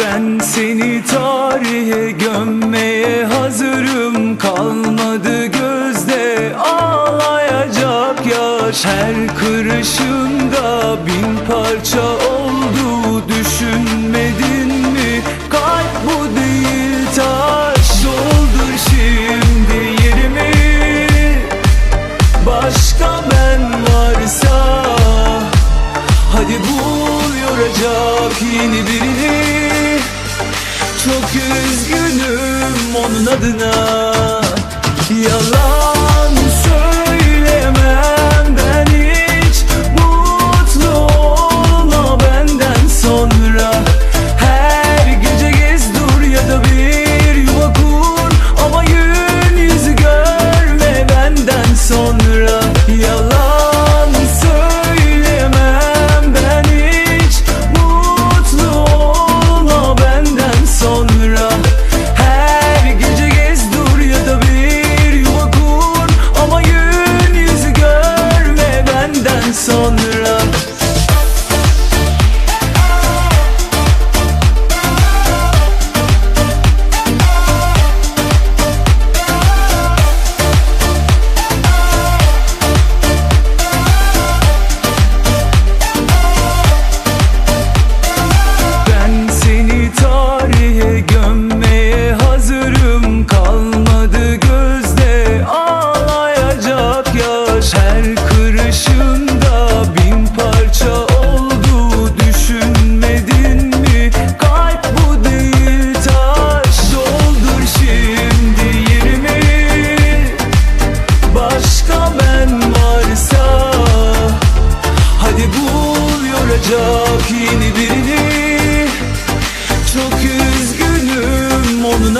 Ben seni tarihe gömmeye hazırım. Kalmadı gözde ağlayacak yaş. Her kırışında bin parça oldu. Düşünmedin mi? Kalp bu değil taş. Doldur şimdi yerimi. Başka ben varsa. Hadi bul yoracak yeni birini. Çok üzgünüm onun adına. Yalan.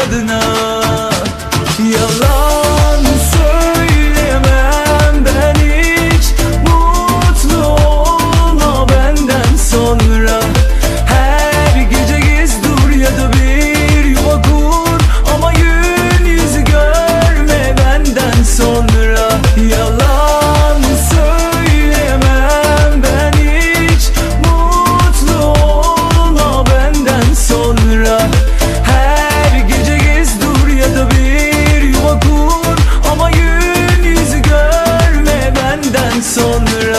adına. sonra